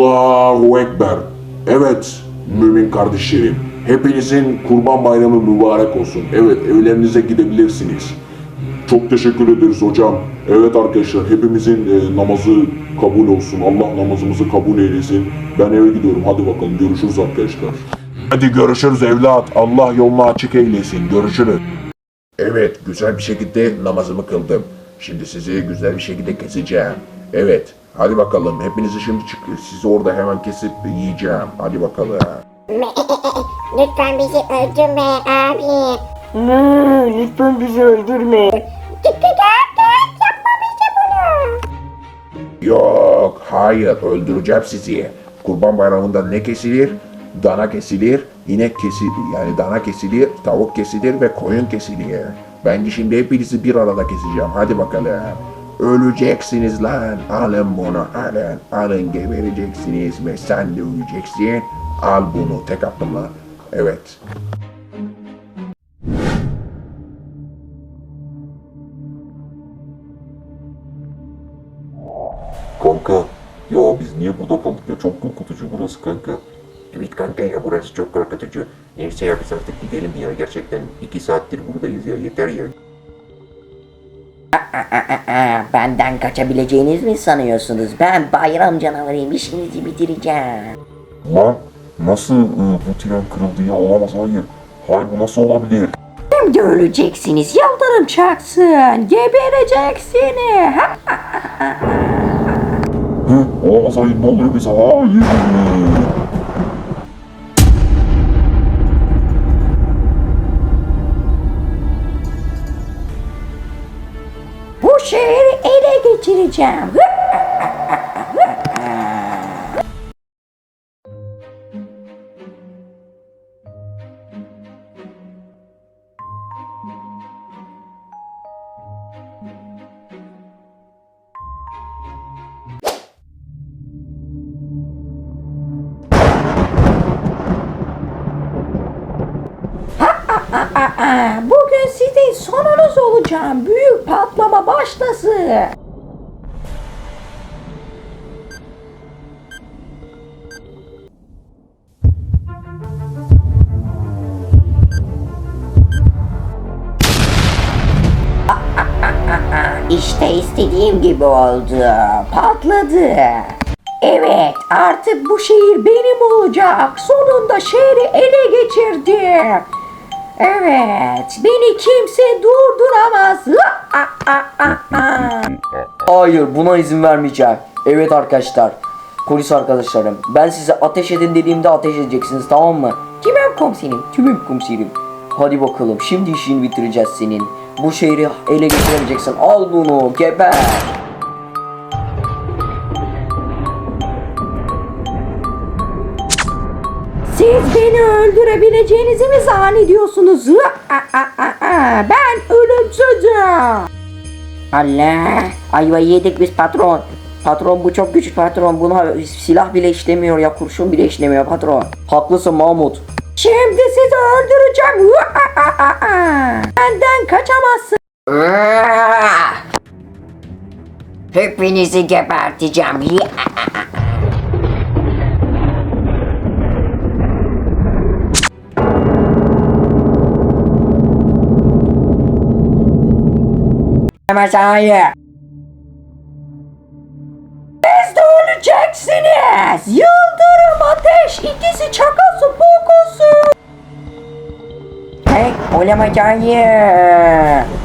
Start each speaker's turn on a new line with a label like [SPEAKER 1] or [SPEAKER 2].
[SPEAKER 1] Allahu Ekber. Evet mümin kardeşlerim. Hepinizin kurban bayramı mübarek olsun. Evet evlerinize gidebilirsiniz. Çok teşekkür ederiz hocam. Evet arkadaşlar hepimizin e, namazı kabul olsun. Allah namazımızı kabul eylesin. Ben eve gidiyorum. Hadi bakalım görüşürüz arkadaşlar. Hadi görüşürüz evlat. Allah yolunu açık eylesin. Görüşürüz. Evet, güzel bir şekilde namazımı kıldım. Şimdi sizi güzel bir şekilde keseceğim. Evet, hadi bakalım. Hepinizi şimdi çık sizi orada hemen kesip yiyeceğim. Hadi bakalım.
[SPEAKER 2] Lütfen bizi öldürme abi.
[SPEAKER 3] Ne? Lütfen bizi öldürme.
[SPEAKER 2] Dikkat et, yapma bize bunu.
[SPEAKER 1] Yok, hayır, öldüreceğim sizi. Kurban bayramında ne kesilir? Dana kesilir, inek kesilir, yani dana kesilir, tavuk kesilir ve koyun kesilir. Ben şimdi hepinizi bir arada keseceğim. Hadi bakalım. Öleceksiniz lan. Alın bunu, alın. Alın gebereceksiniz ve sen de öleceksin. Al bunu tek atımla. Evet. Kanka, ya biz niye burada kaldık ya? Çok korkutucu burası kanka. Evet kanka ya burası çok korkutucu. Neyse ya biz artık gidelim ya. Gerçekten iki saattir buradayız ya. Yeter ya.
[SPEAKER 3] Benden kaçabileceğiniz mi sanıyorsunuz? Ben bayram canavarıyım. İşinizi bitireceğim.
[SPEAKER 1] Lan nasıl e, bu tren kırıldı ya? Olamaz hayır. Hayır bu nasıl olabilir?
[SPEAKER 3] Şimdi öleceksiniz. Yıldırım çaksın. Gebereceksiniz.
[SPEAKER 1] Hı? Olamaz hayır ne oluyor bize? Hayır.
[SPEAKER 3] Aa, Bugün sizin sonunuz olacağım. Büyük patlama başlasın. İşte istediğim gibi oldu. Patladı. Evet, artık bu şehir benim olacak. Sonunda şehri ele geçirdim. Evet, beni kimse durduramaz.
[SPEAKER 4] Hayır buna izin vermeyeceğim. Evet arkadaşlar. Polis arkadaşlarım. Ben size ateş edin dediğimde ateş edeceksiniz tamam mı?
[SPEAKER 3] Kimim komiserim?
[SPEAKER 4] Tümüm komiserim. Hadi bakalım şimdi işini bitireceğiz senin. Bu şehri ele geçiremeyeceksin. Al bunu geber.
[SPEAKER 3] Siz beni öldürebileceğinizi mi zannediyorsunuz? Ben ölümsüzüm.
[SPEAKER 4] Allah. Ayvayı yedik biz patron. Patron bu çok güçlü patron. Buna silah bile işlemiyor ya kurşun bile işlemiyor patron. Haklısın Mahmut.
[SPEAKER 3] Şimdi sizi öldüreceğim. Benden kaçamazsın.
[SPEAKER 4] Hepinizi geberteceğim. Mesai.
[SPEAKER 3] Siz de öleceksiniz. Yıldırım ateş ikisi 我也
[SPEAKER 4] 没加耶。